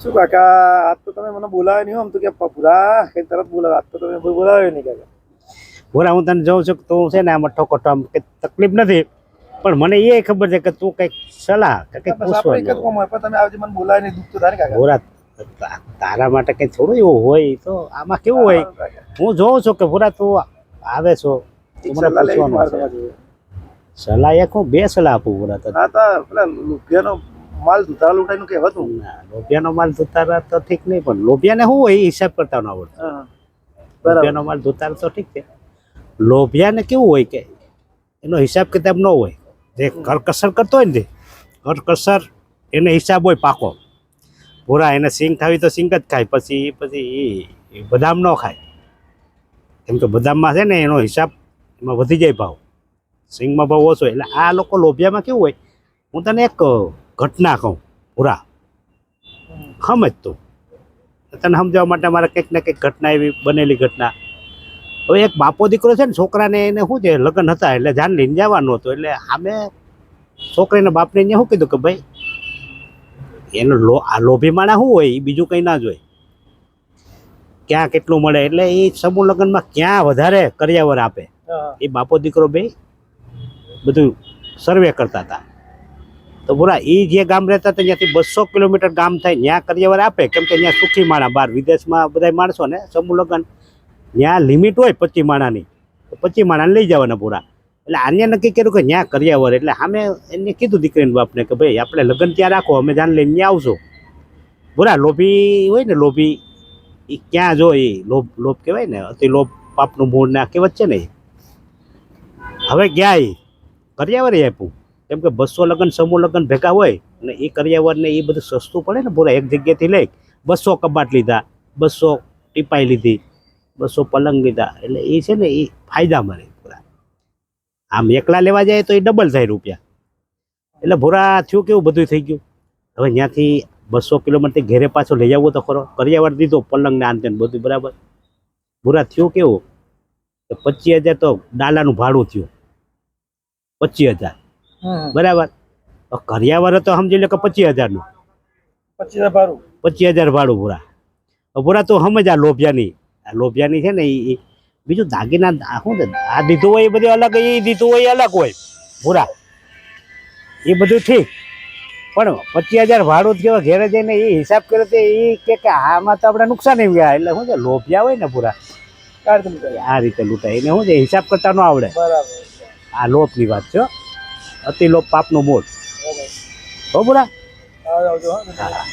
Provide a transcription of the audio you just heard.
શું કાકા આજ તો તમે મને બોલાવ્યો નહીં આમ તો કે પૂરા કઈ તરત બોલાવે. આજ તો તમે બોલાવ્યો નહીં કાકા. બોલા હું તને જોઉં છું કે તું છે ને આમાં ઠોકો આમ કંઈ તકલીફ નથી પણ મને એ ખબર છે કે તું કંઈક સલાહ કે કંઈક બોરા તારા માટે કંઈ થોડું એવું હોય તો આમાં કેવું હોય? હું જોઉં છું કે ભૂરા તું આવે છો. તું મને પૂછવાનું. સલાહ એક હું બે સલાહ આપું બોરા તો તો પેલા રૂપિયાનો માલ ધુતારા કહેવાતું? ના, લોભિયાનો માલ ધુતારા તો ઠીક નહીં પણ લોભિયાને શું હોય? એ હિસાબ કરતા ન આવડતો. લોભિયાનો માલ ધુતારા તો ઠીક છે. લોભિયાને કેવું હોય કે એનો હિસાબ કિતાબ ન હોય જે કરકસર કરતો હોય ને કરકસર એને હિસાબ હોય પાકો. પૂરા એને સિંગ ખાવી તો સિંગ જ ખાય પછી પછી ઈ બદામ ન ખાય. કેમ કે બદામમાં છે ને એનો હિસાબ એમાં વધી જાય ભાવ. સિંગમાં ભાવ ઓછો. એટલે આ લોકો લોભિયામાં કેવું હોય? હું તને એક ઘટના કહું પૂરા. સમજ તું. તને સમજાવવા માટે મારે કંઈક ને કંઈક ઘટના એવી બનેલી ઘટના. હવે એક બાપો દીકરો છે ને છોકરાને એને શું છે લગ્ન હતા એટલે જાન લઈને જવાનું હતું. એટલે અમે છોકરીના બાપને અહીંયા શું કીધું કે ભાઈ એનો લો આ લોભી માણા શું હોય એ બીજું કંઈ ના જોઈ ક્યાં કેટલું મળે એટલે એ સમૂહ લગ્નમાં ક્યાં વધારે કર્યાવર આપે. એ બાપો દીકરો બે બધું સર્વે કરતા હતા. તો બોલા એ જે ગામ રહેતા હતા, ત્યાંથી બસો કિલોમીટર ગામ થાય ત્યાં કરિયાવર આપે. કેમ કે ત્યાં સુખી માણા, બહાર વિદેશમાં બધા માણસો ને, સમૂહ લગ્ન. ત્યાં લિમિટ હોય પચી માણાની. તો પચી માણાને લઈ જવાના પૂરા એટલે આને નક્કી કર્યું કે ત્યાં કરિયાવર, એટલે સામે એને કીધું દીકરીને બાપને કે ભાઈ, આપણે લગ્ન ત્યાં રાખો, અમે જાણ લઈને ત્યાં આવશું. બોલા, લોભી હોય ને, લોભી એ ક્યાં જો એ લોભ લોભ કહેવાય ને, અતિ લોભ પાપનું મૂળ ને કહેવત છે ને. હવે ગયા એ કરિયાવરે આપ્યું. કેમ કે બસો લગ્ન, સમૂહ લગ્ન ભેગા હોય અને એ કર્યાવરને એ બધું સસ્તું પડે ને પૂરા એક જગ્યાએથી લઈ બસો કબાટ લીધા, બસો ટીપાઈ લીધી, બસો પલંગ લીધા, એટલે એ છે ને એ ફાયદા મળે પૂરા આમ એકલા લેવા જાય તો એ ડબલ થાય રૂપિયા. એટલે ભૂરા થયું કેવું બધું થઈ ગયું. હવે ત્યાંથી બસો કિલોમીટર ઘેરે પાછો લઈ આવવો તો ખરો. કરિયાવર દીધો, પલંગ ને આંતન બધું બરાબર. ભૂરા થયું કેવું? પચીસ હજાર તો ડાલાનું ભાડું થયું. પચીસ હજાર. બરાબર. કર્યાવર તો સમજી લો કે પચીસ હજારનું. પચીસ હજાર ભાડું. પચીસ હજાર ભાડું પૂરા. પૂરા તો સમજ આ લોભિયાની. આ લોભિયાની છે ને એ બીજું દાગીના શું છે? આ દીધું હોય એ બધું અલગ એ દીધું હોય અલગ હોય. પૂરા. એ બધું ઠીક. પણ પચીસ હજાર ભાડું થયો ઘેરે જઈને એ હિસાબ કર્યો તો એ કે કે આમાં તો આપણે નુકસાન એમ ગયા. એટલે શું છે? લોભિયા હોય ને પૂરા. આ રીતે લૂંટાય. એને શું છે? હિસાબ કરતા ન આવડે. બરાબર. આ લોભની વાત છે હો. અતિ લોભ પાપનું મૂળ. હો આવજો હા